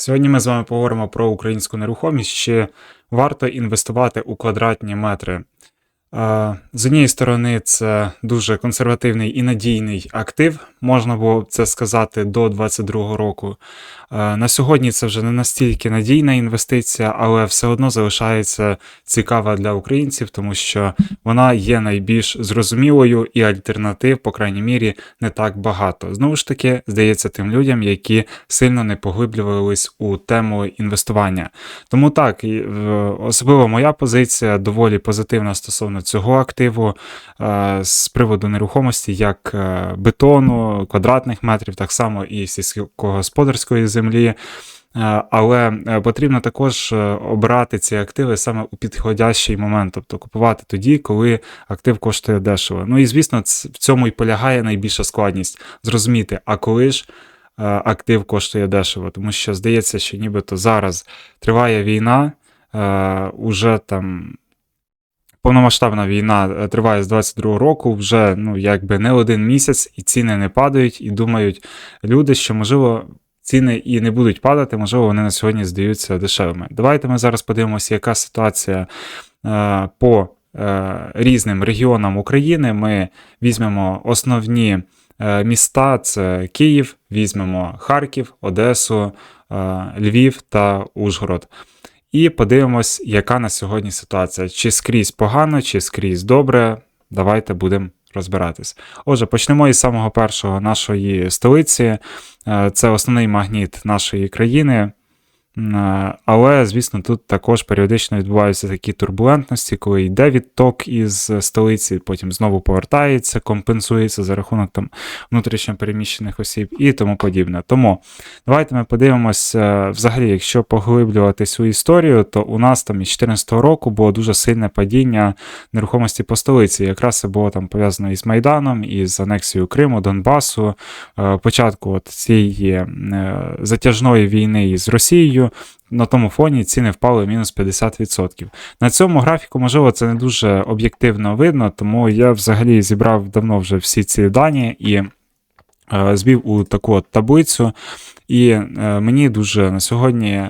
Сьогодні ми з вами поговоримо про українську нерухомість, чи варто інвестувати у квадратні метри. З однієї сторони, це дуже консервативний і надійний актив, можна було б це сказати до 2022 року. На сьогодні це вже не настільки надійна інвестиція, але все одно залишається цікава для українців, тому що вона є найбільш зрозумілою і альтернатив, по крайній мірі, не так багато. Знову ж таки, здається тим людям, які сильно не поглиблювались у тему інвестування. Тому так, особливо моя позиція доволі позитивна стосовно цього активу е, з приводу нерухомості, як е, бетону, квадратних метрів, так само і сільськогосподарської землі. Е, Але потрібно також обрати ці активи саме у підходящий момент, тобто купувати тоді, коли актив коштує дешево. Ну і звісно, в цьому і полягає найбільша складність зрозуміти, а коли ж актив коштує дешево, тому що здається, що нібито зараз триває війна, уже там. Повномасштабна війна е, триває з 22-го року, вже ну якби не один місяць, і ціни не падають, і думають люди, що можливо ціни і не будуть падати, можливо, вони на сьогодні здаються дешевими. Давайте ми зараз подивимося, яка ситуація е, по е, різним регіонам України. Ми візьмемо основні міста: це Київ, візьмемо Харків, Одесу, Львів та Ужгород. І подивимось, яка на сьогодні ситуація. Чи скрізь погано, чи скрізь добре. Давайте будемо розбиратись. Отже, почнемо із самого першого нашої столиці. Е, Це основний магніт нашої країни. Е, Але, звісно, тут також періодично відбуваються такі турбулентності, коли йде відток із столиці, потім знову повертається, компенсується за рахунок там внутрішньо переміщених осіб і тому подібне. Тому давайте ми подивимося, е, взагалі, якщо поглиблювати цю історію, то у нас там із 2014 року було дуже сильне падіння нерухомості по столиці. Якраз це було там пов'язано із Майданом, із анексією Криму, Донбасу, е, початку от цієї затяжної війни із Росією. На тому фоні ціни впали мінус 50%. На цьому графіку, можливо, це не дуже об'єктивно видно, тому я взагалі зібрав давно вже всі ці дані і е, звів у таку от таблицю. І е, мені дуже на сьогодні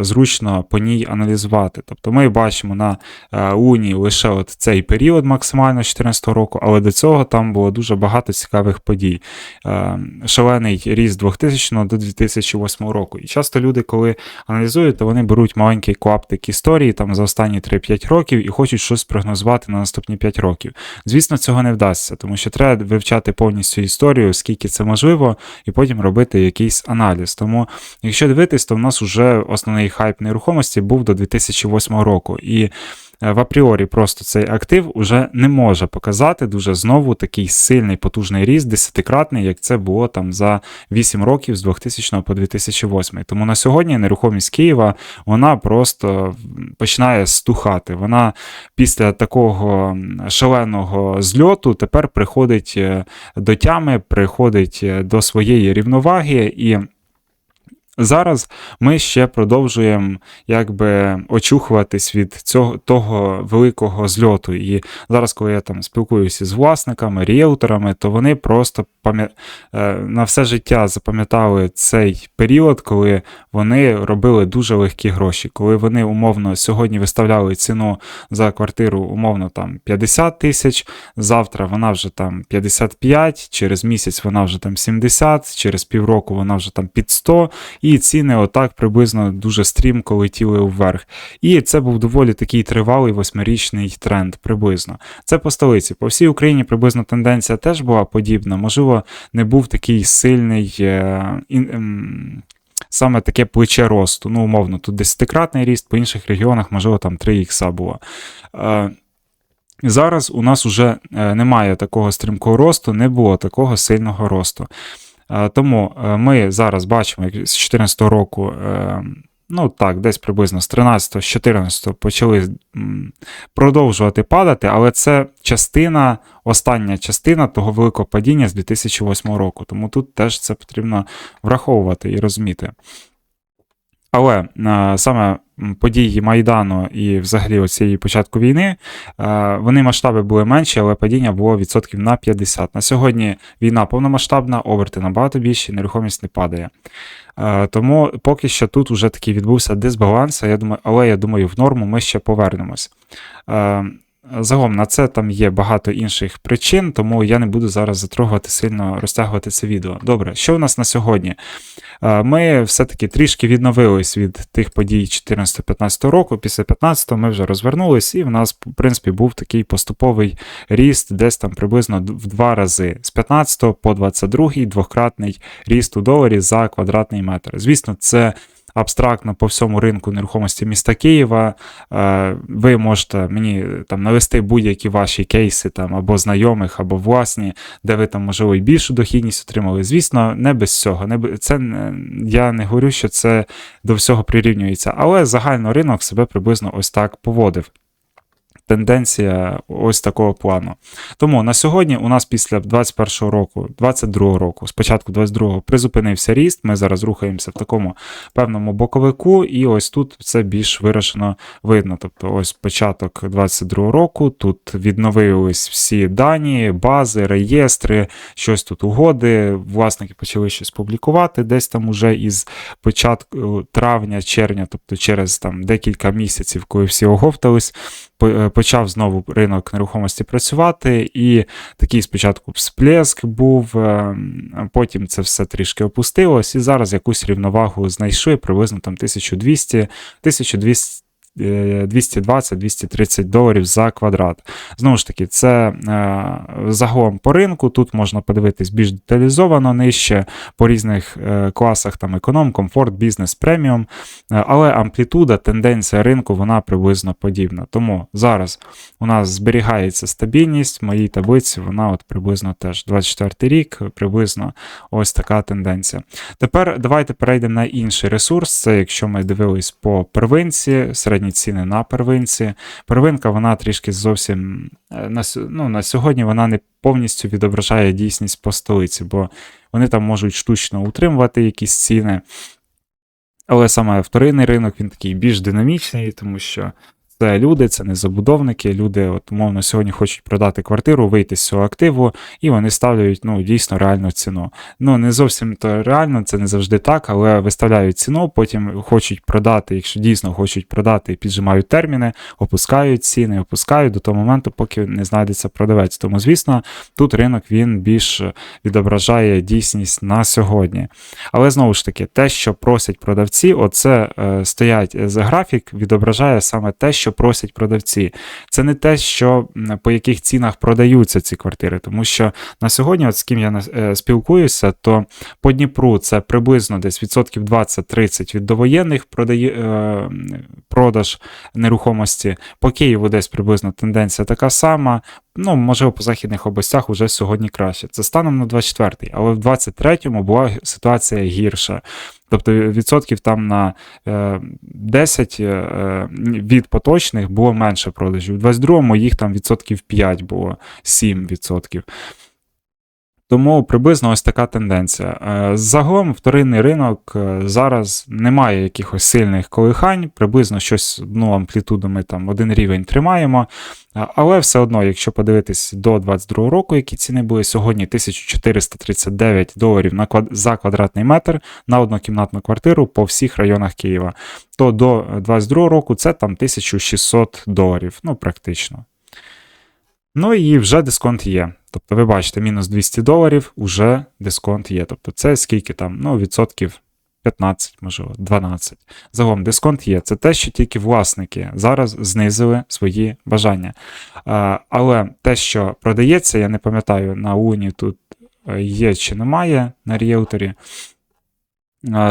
зручно по ній аналізувати. Тобто ми бачимо на е, Уні лише от цей період максимально 2014 року, але до цього там було дуже багато цікавих подій. Е, Шалений ріст 2000 до 2008 року. І часто люди, коли аналізують, то вони беруть маленький клаптик історії там за останні 3-5 років і хочуть щось прогнозувати на наступні 5 років. Звісно, цього не вдасться, тому що треба вивчати повністю історію, скільки це можливо, і потім робити якийсь аналіз. Тому, якщо дивитись, то в нас вже основний хайп нерухомості був до 2008 року. І е, в апріорі просто цей актив уже не може показати дуже знову такий сильний потужний ріст, десятикратний, як це було там за 8 років з 2000 по 2008. Тому на сьогодні нерухомість Києва вона просто починає стухати. Вона після такого шаленого зльоту тепер приходить е, до тями, приходить е, до своєї рівноваги і. Зараз ми ще продовжуємо якби очухуватись від цього того великого зльоту. І зараз, коли я там спілкуюся з власниками, ріелторами, то вони просто е, на все життя запам'ятали цей період, коли вони робили дуже легкі гроші, коли вони умовно сьогодні виставляли ціну за квартиру, умовно там 50 тисяч, завтра вона вже там 55, через місяць вона вже там 70, через півроку вона вже там під 100, і ціни отак приблизно дуже стрімко летіли вверх. І це був доволі такий тривалий восьмирічний тренд приблизно. Це по столиці. По всій Україні приблизно тенденція теж була подібна. Можливо, не був такий сильний. Е, ем, Саме таке плече росту. Ну, умовно, тут десятикратний ріст, по інших регіонах, можливо, там 3 ікса було. Е, Зараз у нас вже е, немає такого стрімкого росту, не було такого сильного росту. Е, Тому е, ми зараз бачимо, як з 2014 року, е, ну так, десь приблизно з 13 з 14 почали продовжувати падати, але це частина, остання частина того великого падіння з 2008 року. Тому тут теж це потрібно враховувати і розуміти. Але е, саме події Майдану і взагалі оцієї початку війни, е, вони масштаби були менші, але падіння було відсотків на 50. На сьогодні війна повномасштабна, оберти набагато більші, нерухомість не падає. Е, Тому поки що тут вже такий відбувся дисбаланс, я думаю, але я думаю, в норму ми ще повернемось. Загалом на це там є багато інших причин, тому я не буду зараз затрогувати сильно розтягувати це відео. Добре, що у нас на сьогодні? Е, Ми все-таки трішки відновились від тих подій 14-15 року. Після 15 ми вже розвернулись, і в нас, в принципі, був такий поступовий ріст, десь там приблизно в два рази з 15 по 22 двократний ріст у доларі за квадратний метр. Звісно, це. Абстрактно по всьому ринку нерухомості міста Києва. Е, Ви можете мені там навести будь-які ваші кейси там або знайомих, або власні, де ви там, можливо, і більшу дохідність отримали. Звісно, не без цього. Не це я не говорю, що це до всього прирівнюється, але загально ринок себе приблизно ось так поводив. Тенденція ось такого плану. Тому на сьогодні у нас після 21 року, 22 року, спочатку 22-го призупинився ріст. Ми зараз рухаємося в такому певному боковику, і ось тут це більш виражено видно. Тобто, ось початок 22 року, тут відновились всі дані, бази, реєстри, щось тут угоди. Власники почали щось публікувати десь там уже із початку травня, червня, тобто через там декілька місяців, коли всі оговтались е, почав знову ринок нерухомості працювати, і такий спочатку всплеск був, е, потім це все трішки опустилось, і зараз якусь рівновагу знайшли приблизно там 1200, 1200 е, 220-230 доларів за квадрат. Знову ж таки, це е, загалом по ринку. Тут можна подивитись більш деталізовано нижче по різних е, класах там економ, комфорт, бізнес, преміум. Е, Але амплітуда, тенденція ринку, вона приблизно подібна. Тому зараз у нас зберігається стабільність. В моїй таблиці вона от приблизно теж 24 рік, приблизно ось така тенденція. Тепер давайте перейдемо на інший ресурс. Це якщо ми дивились по первинці, середні ціни на первинці. Первинка вона трішки зовсім е, на, ну, на сьогодні вона не повністю відображає дійсність по столиці, бо вони там можуть штучно утримувати якісь ціни. Але саме вторинний ринок він такий більш динамічний, тому що це люди, це не забудовники. Люди, от, умовно, сьогодні хочуть продати квартиру, вийти з цього активу, і вони ставлять ну, дійсно реальну ціну. Ну, не зовсім то реально, це не завжди так, але виставляють ціну, потім хочуть продати, якщо дійсно хочуть продати, піджимають терміни, опускають ціни, опускають до того моменту, поки не знайдеться продавець. Тому, звісно, тут ринок він більш відображає дійсність на сьогодні. Але знову ж таки, те, що просять продавці, оце е, стоять за графік, відображає саме те, що просять продавці. Це не те, що по яких цінах продаються ці квартири, тому що на сьогодні, от з ким я е, спілкуюся, то по Дніпру це приблизно десь відсотків 20-30 від довоєнних продає, е, продаж нерухомості. По Києву десь приблизно тенденція така сама. Ну, можливо, по західних областях вже сьогодні краще. Це станом на 24-й, але в 23-му була ситуація гірша. Тобто відсотків там на е, 10 е, е, від поточних було менше продажів. У 22-му їх там відсотків 5 було, 7 відсотків. Тому приблизно ось така тенденція. Е, Загалом вторинний ринок е, зараз немає якихось сильних колихань, приблизно щось одну амплітуду ми там один рівень тримаємо. Але все одно, якщо подивитись до 22 року, які ціни були сьогодні 1439 доларів на квад... за квадратний метр на однокімнатну квартиру по всіх районах Києва, то до 22 року це там 1600 доларів, ну практично. Ну і вже дисконт є. Тобто, ви бачите, мінус 200 доларів, уже дисконт є. Тобто, це скільки там, ну, відсотків 15, можливо, 12. Загалом дисконт є. Це те, що тільки власники зараз знизили свої бажання. Але те, що продається, я не пам'ятаю, на Уні тут е, є чи немає на ріелторі,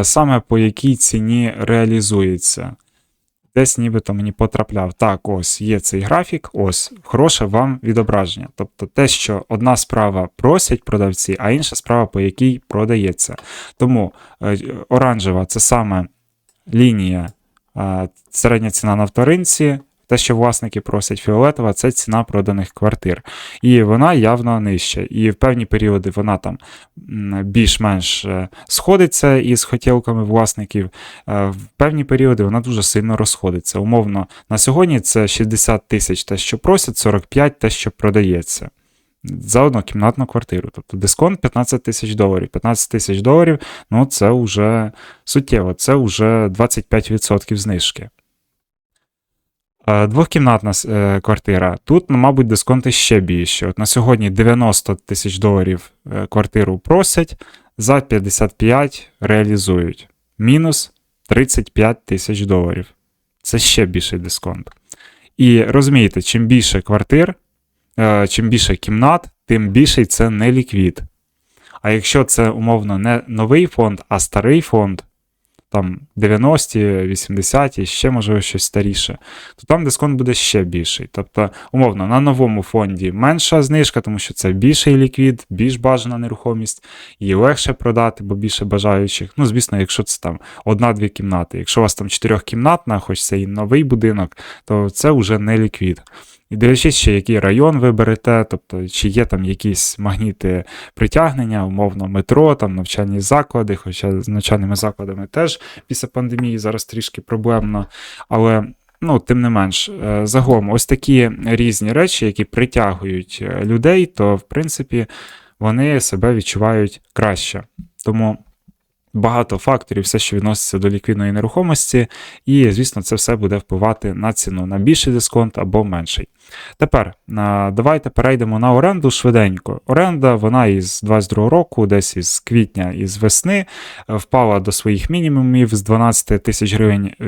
саме по якій ціні реалізується. Десь нібито мені потрапляв. Так, ось є цей графік, ось хороше вам відображення. Тобто те, що одна справа просять продавці, а інша справа, по якій продається. Тому е, оранжева це саме лінія, е, середня ціна на вторинці, Те, що власники просять фіолетова, це ціна проданих квартир. І вона явно нижча. І в певні періоди вона там більш-менш е, сходиться із хотілками власників. Е, В певні періоди вона дуже сильно розходиться. Умовно, на сьогодні це 60 тисяч те, що просять, 45 те, що продається. За однокімнатну квартиру. Тобто дисконт 15 тисяч доларів. 15 тисяч доларів ну це вже суттєво, це вже 25% знижки. Е, Двохкімнатна е, квартира. Тут, ну, мабуть, дисконти ще більші. От на сьогодні 90 тисяч доларів е, квартиру просять, за 55 реалізують. Мінус 35 тисяч доларів. Це ще більший дисконт. І розумієте, чим більше квартир, чим більше кімнат, тим більший це не ліквід. А якщо це умовно не новий фонд, а старий фонд, там 90-ті, 80-ті, ще можливо щось старіше, то там дисконт буде ще більший. Тобто, умовно, на новому фонді менша знижка, тому що це більший ліквід, більш бажана нерухомість, її легше продати, бо більше бажаючих. Ну, звісно, якщо це там одна-дві кімнати. Якщо у вас там чотирьохкімнатна, хоч це і новий будинок, то це вже не ліквід. І дивлячись ще, який район ви берете, тобто чи є там якісь магніти притягнення, умовно, метро, там навчальні заклади, хоча з навчальними закладами теж після пандемії зараз трішки проблемно. Але ну, тим не менш, е, загалом, ось такі різні речі, які притягують е, людей, то в принципі вони себе відчувають краще. Тому. Багато факторів, все, що відноситься до ліквідної нерухомості, і, звісно, це все буде впливати на ціну на більший дисконт або менший. Тепер давайте перейдемо на оренду швиденько. Оренда, вона із 22 року, десь із квітня, із весни, е, впала до своїх мінімумів з 12 тисяч гривень е,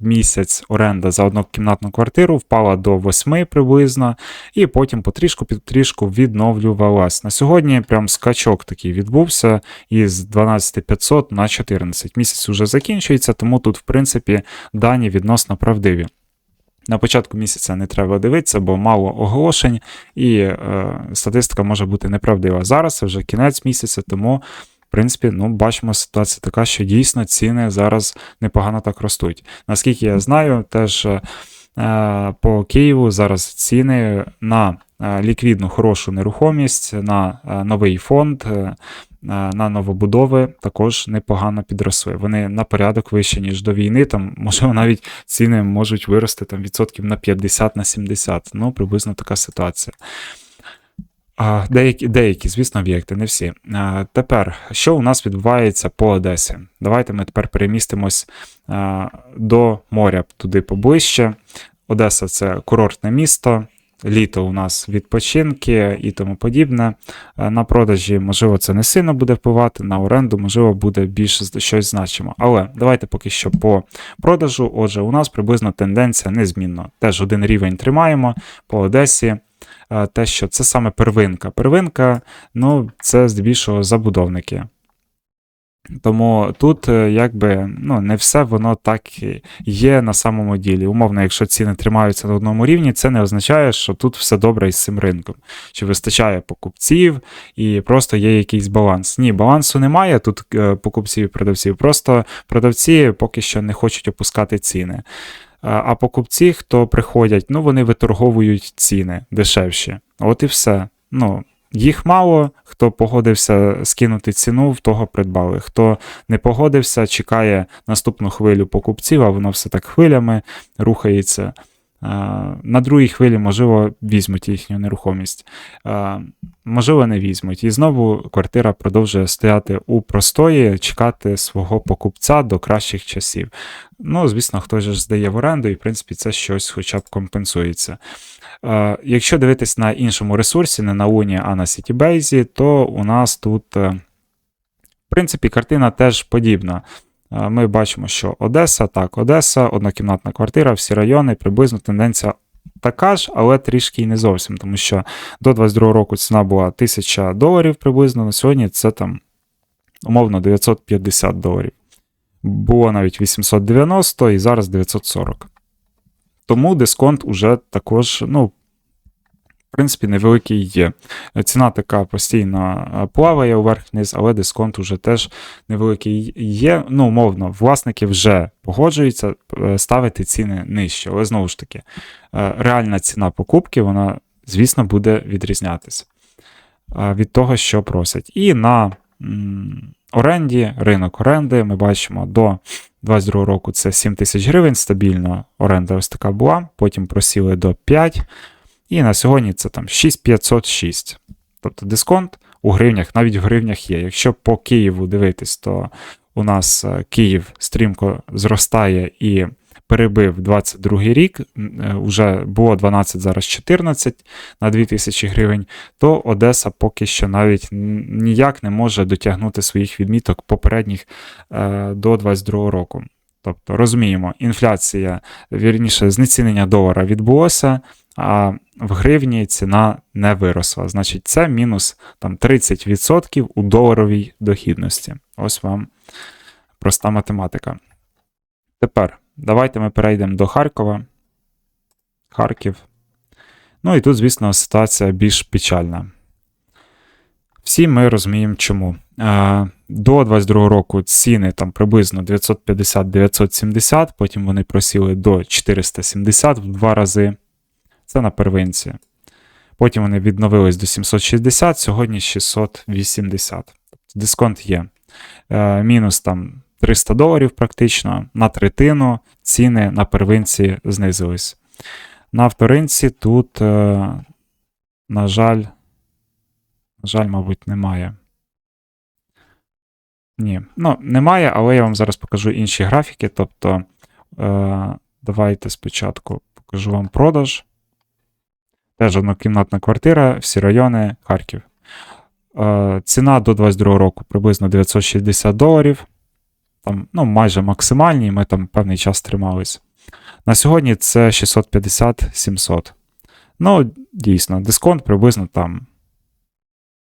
в місяць оренда за однокімнатну квартиру, впала до 8 приблизно, і потім потрішку потрішку відновлювалась. На сьогодні прям скачок такий відбувся із 12 500 на 14. Місяць уже закінчується, тому тут, в принципі, дані відносно правдиві. На початку місяця не треба дивитися, бо мало оголошень, і е, статистика може бути неправдива. Зараз це вже кінець місяця, тому, в принципі, ну, бачимо ситуація така, що дійсно ціни зараз непогано так ростуть. Наскільки я знаю, теж е, по Києву зараз ціни на е, ліквідну хорошу нерухомість, на е, новий фонд. На новобудови також непогано підросли. Вони на порядок вищі, ніж до війни. Там, можливо, навіть ціни можуть вирости там, відсотків на 50 на 70. Ну, приблизно така ситуація. Деякі, деякі, звісно, об'єкти, не всі. Тепер, що у нас відбувається по Одесі? Давайте ми тепер перемістимось до моря туди поближче. Одеса це курортне місто. Літо у нас відпочинки і тому подібне. Е, На продажі, можливо, це не сильно буде впливати, на оренду, можливо, буде більше щось значимо. Але давайте поки що по продажу. Отже, у нас приблизно тенденція незмінна. Теж один рівень тримаємо по Одесі. Е, Те, що це саме первинка. Первинка, ну, це здебільшого забудовники. Тому тут, е, якби, ну, не все воно так є на самому ділі. Умовно, якщо ціни тримаються на одному рівні, це не означає, що тут все добре із цим ринком, чи вистачає покупців і просто є якийсь баланс. Ні, балансу немає тут е, покупців і продавців. Просто продавці поки що не хочуть опускати ціни. А покупці, хто приходять, ну вони виторговують ціни дешевші. От і все. Ну, їх мало, хто погодився скинути ціну, в того придбали. Хто не погодився, чекає наступну хвилю покупців, а воно все так хвилями рухається. А, На другій хвилі, можливо, візьмуть їхню нерухомість, можливо, не візьмуть. І знову квартира продовжує стояти у простої, чекати свого покупця до кращих часів. Ну, звісно, хтось же здає в оренду, і в принципі це щось хоча б компенсується. Е, Якщо дивитись на іншому ресурсі, не на Уні, а на Citybase, то у нас тут, е, в принципі, картина теж подібна. Ми бачимо, що Одеса, так, Одеса, однокімнатна квартира, всі райони, приблизно тенденція така ж, але трішки і не зовсім, тому що до 22 року ціна була 1000 доларів приблизно, на сьогодні це там умовно 950 доларів. Було навіть 890 і зараз 940. Тому дисконт уже також, ну, в принципі, невеликий є. Ціна така постійно е, плаває вверх-вниз, але дисконт уже теж невеликий є. Ну, умовно, власники вже погоджуються е, ставити ціни нижче. Але знову ж таки, е, реальна ціна покупки, вона, звісно, буде відрізнятися е, від того, що просять. І на оренді, ринок оренди, ми бачимо до 22 року це 7 тисяч гривень, стабільно оренда ось така була, потім просіли до 5, і на сьогодні це там 6506. Тобто дисконт у гривнях, навіть в гривнях є. Якщо по Києву дивитись, то у нас е, Київ стрімко зростає і перебив 22 рік, е, вже було 12, зараз 14 на 2000 гривень, то Одеса поки що навіть ніяк не може дотягнути своїх відміток попередніх е, до 22 року. Тобто розуміємо, інфляція, вірніше, знецінення долара відбулося, а в гривні ціна не виросла. Значить, це мінус там 30% у доларовій дохідності. Ось вам проста математика. Тепер давайте ми перейдемо до Харкова. Харків. Ну і тут, звісно, ситуація більш печальна. Всі ми розуміємо, чому. Е, До 22 року ціни там приблизно 950-970, потім вони просіли до 470 в два рази. Це на первинці. Потім вони відновились до 760, сьогодні 680. Тобто дисконт є. Е, Мінус там 300 доларів практично, на третину ціни на первинці знизились. На вторинці тут, е, на жаль, на жаль, мабуть, немає. Ні, ну, немає, але я вам зараз покажу інші графіки. Тобто, е, давайте спочатку покажу вам продаж. Теж однокімнатна квартира, всі райони, Харків. Е, ціна до 22 року приблизно 960 доларів. Там, ну, майже максимальні, ми там певний час тримались. На сьогодні це 650-700. Ну, дійсно, дисконт приблизно там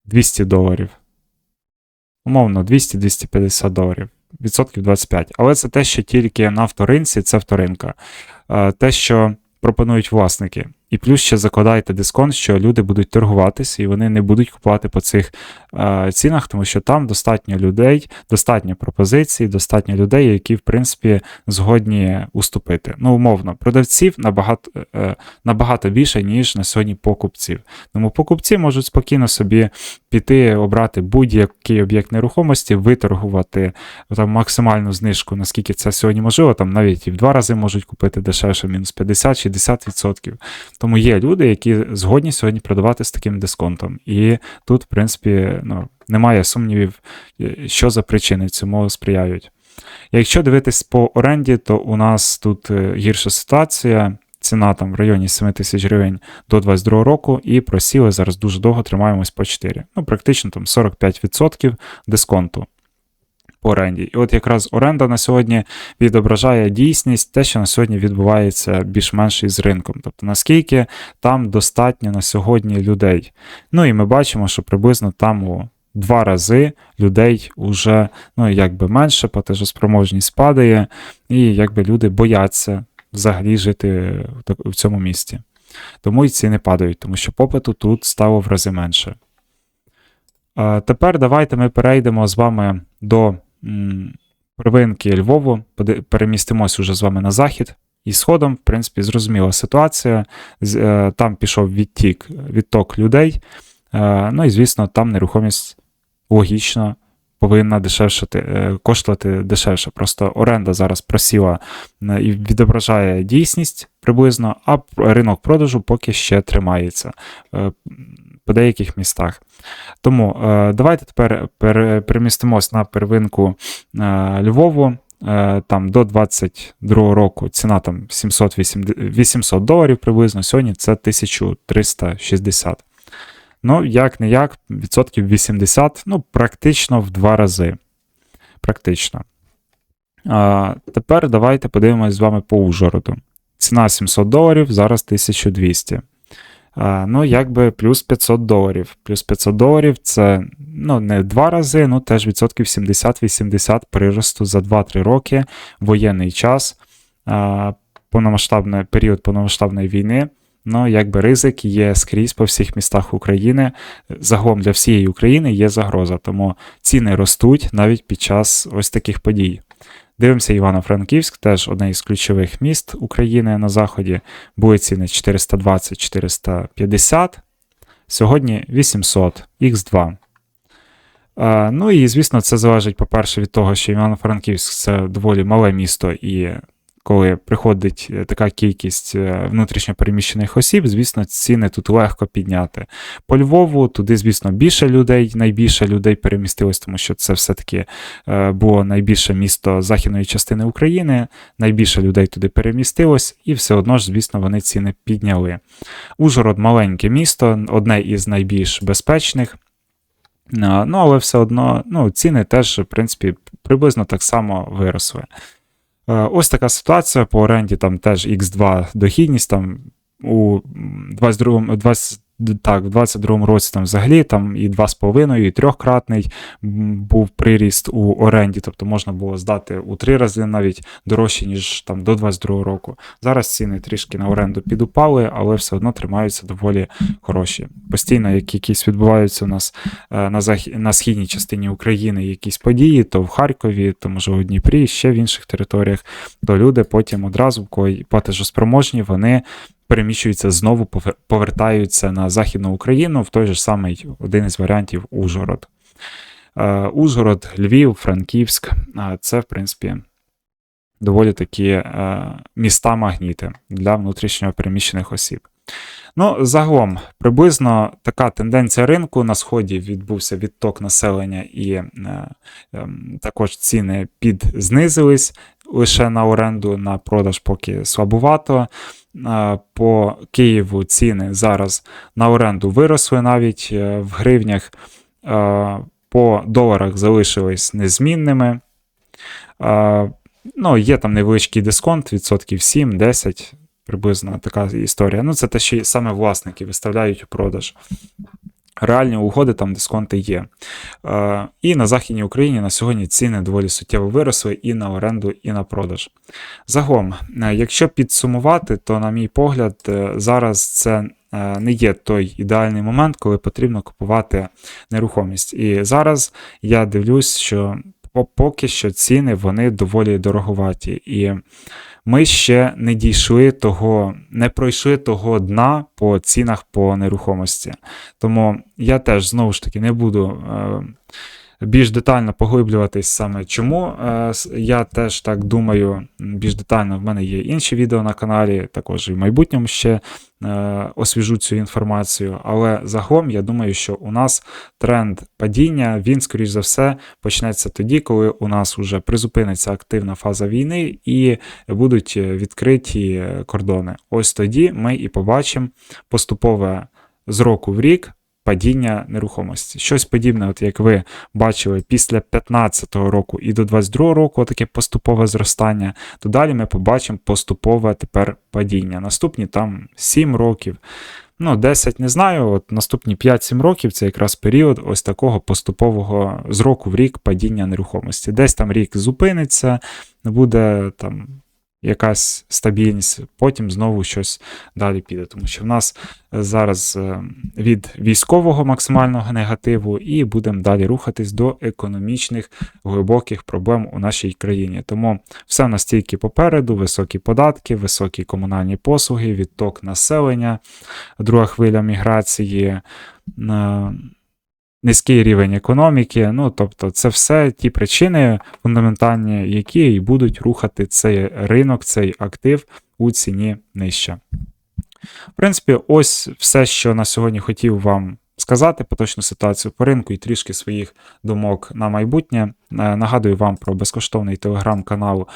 200 доларів. Умовно, 200-250 доларів. Відсотків 25. Але це те, що тільки на вторинці, це вторинка. Е, Те, що пропонують власники. І плюс ще закладайте дисконт, що люди будуть торгуватися і вони не будуть купувати по цих е, цінах, тому що там достатньо людей, достатньо пропозицій, достатньо людей, які, в принципі, згодні уступити. Ну, умовно, продавців набагато, е, набагато більше, ніж на сьогодні покупців. Тому покупці можуть спокійно собі піти, обрати будь-який об'єкт нерухомості, виторгувати там максимальну знижку, наскільки це сьогодні можливо, там навіть і в два рази можуть купити дешевше, мінус 50-60%. Тому є люди, які згодні сьогодні продавати з таким дисконтом. І тут, в принципі, ну, немає сумнівів, е, що за причини цьому сприяють. Якщо дивитись по оренді, то у нас тут е, гірша ситуація. Ціна там в районі 7 тисяч гривень до 22 року, і просіли зараз дуже довго тримаємось по 4. Ну, практично там 45% дисконту оренді. І от якраз оренда на сьогодні відображає дійсність, те, що на сьогодні відбувається більш-менш із ринком. Тобто наскільки там достатньо на сьогодні людей. Ну і ми бачимо, що приблизно там у два рази людей вже ну, якби менше, платежоспроможність падає, і якби люди бояться взагалі жити в цьому місті. Тому і ціни падають, тому що попиту тут стало в рази менше. Тепер давайте ми перейдемо з вами до первинки Львову, перемістимось уже з вами на захід. І сходом, в принципі, зрозуміла ситуація. Е, Там пішов відтік, відток людей. Е, Ну і, звісно, там нерухомість логічно повинна дешевшати, е, коштувати дешевше. Просто оренда зараз просіла і відображає дійсність приблизно, а ринок продажу поки ще тримається по деяких містах. Тому е, давайте тепер пере- перемістимось на первинку е, Львову. Е, Там до 22 року ціна там 780 800 доларів приблизно, сьогодні це 1360. Ну, як не як, відсотків 80, ну, практично в два рази. Практично. А, тепер давайте подивимось з вами по Ужгороду. Ціна 700 доларів, зараз 1200. Ну, якби плюс 500 доларів. Плюс 500 доларів це ну, не два рази, ну теж відсотків 70-80 приросту за 2-3 роки, воєнний час, повномасштабний період повномасштабної війни. Ну, якби ризик є скрізь по всіх містах України. Загалом для всієї України є загроза, тому ціни ростуть навіть під час ось таких подій. Дивимося Івано-Франківськ, теж одне із ключових міст України на заході. Були ціни 420-450. Сьогодні 800 Х2. Е, Ну і звісно, це залежить, по-перше, від того, що Івано-Франківськ це доволі мале місто, і коли приходить е, така кількість е, внутрішньо переміщених осіб, звісно, ціни тут легко підняти. По Львову туди, звісно, більше людей, найбільше людей перемістилось, тому що це все-таки е, було найбільше місто західної частини України, найбільше людей туди перемістилось, і все одно ж, звісно, вони ціни підняли. Ужгород маленьке місто, одне із найбільш безпечних. Ну, але все одно ну, ціни теж, в принципі, приблизно так само виросли. Е, Ось така ситуація. По оренді, там теж X2 дохідність, там у 22, 20, так, в 22 році там взагалі там і 2,5, і трьохкратний був приріст у оренді, тобто можна було здати у три рази навіть дорожче, ніж там до 22 року. Зараз ціни трішки на оренду підупали, але все одно тримаються доволі хороші. Постійно, як якісь відбуваються у нас е, на, зах... на східній частині України якісь події, то в Харкові, то може у Дніпрі, ще в інших територіях, то люди потім одразу, коли платежоспроможні, вони переміщуються знову, повертаються на Західну Україну в той же самий один із варіантів Ужгород. Е, Ужгород, Львів, Франківськ е, це, в принципі, доволі такі е, міста-магніти для внутрішньо переміщених осіб. Ну, загалом, приблизно така тенденція ринку на сході відбувся відток населення, і е, ем, також ціни підзнизились лише на оренду, на продаж поки слабувато. Е, По Києву ціни зараз на оренду виросли навіть е, в гривнях, е, по доларах залишились незмінними. Ну, є там невеличкий дисконт, відсотків 7-10, приблизно така історія. Ну, це те, що саме власники виставляють у продаж. Реальні угоди, там дисконти є. Е, і на Західній Україні на сьогодні ціни доволі суттєво виросли і на оренду, і на продаж. Загалом, е, якщо підсумувати, то, на мій погляд, е, зараз це е, не є той ідеальний момент, коли потрібно купувати нерухомість. І зараз я дивлюсь, що поки що ціни вони доволі дороговаті. І ми ще не дійшли того, не пройшли того дна по цінах по нерухомості. Тому я теж знову ж таки не буду е, більш детально поглиблюватись саме чому. Е, я теж так думаю, більш детально в мене є інші відео на каналі, також і в майбутньому ще е, освіжу цю інформацію. Але загалом я думаю, що у нас тренд падіння, він, скоріш за все, почнеться тоді, коли у нас вже призупиниться активна фаза війни і будуть е, відкриті кордони. Ось тоді ми і побачимо поступове з року в рік падіння нерухомості. Щось подібне, от як ви бачили після 15-го року і до 22-го року таке поступове зростання, то далі ми побачимо поступове тепер падіння. Наступні там 7 років. Ну, 10 не знаю, от наступні 5-7 років це якраз період ось такого поступового з року в рік падіння нерухомості. Десь там рік зупиниться, буде там якась стабільність, потім знову щось далі піде. Тому що в нас е, зараз е, від військового максимального негативу, і будемо далі рухатись до економічних глибоких проблем у нашій країні. Тому все настільки попереду: високі податки, високі комунальні послуги, відток населення, друга хвиля міграції. Е, Низький рівень економіки, ну тобто, це все ті причини фундаментальні, які і будуть рухати цей ринок, цей актив у ціні нижче. В принципі, ось все, що на сьогодні хотів вам сказати, поточну ситуацію по ринку і трішки своїх думок на майбутнє. Е, Нагадую вам про безкоштовний телеграм-канал.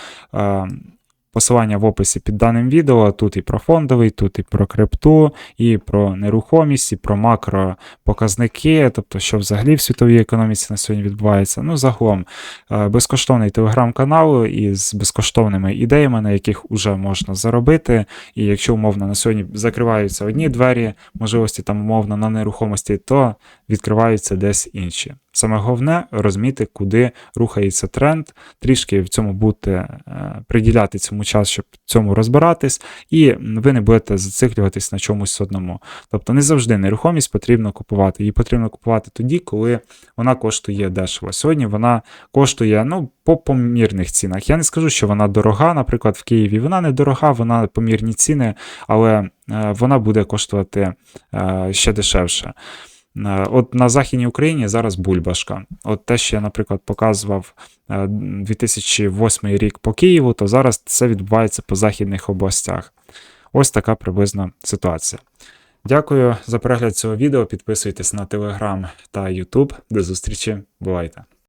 Посилання в описі під даним відео. Тут і про фондовий, тут і про крипту, і про нерухомість, і про макропоказники, тобто, що взагалі в світовій економіці на сьогодні відбувається. Ну, загалом, е, безкоштовний телеграм-канал із безкоштовними ідеями, на яких вже можна заробити. І якщо умовно на сьогодні закриваються одні двері, можливості там умовно на нерухомості, то відкриваються десь інші. Саме головне розуміти, куди рухається тренд, трішки в цьому бути, е, приділяти цьому час, щоб в цьому розбиратись, і ви не будете зациклюватись на чомусь одному. Тобто не завжди нерухомість потрібно купувати. Її потрібно купувати тоді, коли вона коштує дешево. Сьогодні вона коштує ну, по помірних цінах. Я не скажу, що вона дорога, наприклад, в Києві. Вона не дорога, вона помірні ціни, але е, вона буде коштувати е, ще дешевше. Е, От на Західній Україні зараз бульбашка. От те, що я, наприклад, показував е, 2008 рік по Києву, то зараз це відбувається по західних областях. Ось така приблизна ситуація. Дякую за перегляд цього відео. Підписуйтесь на Телеграм та Ютуб. До зустрічі. Бувайте!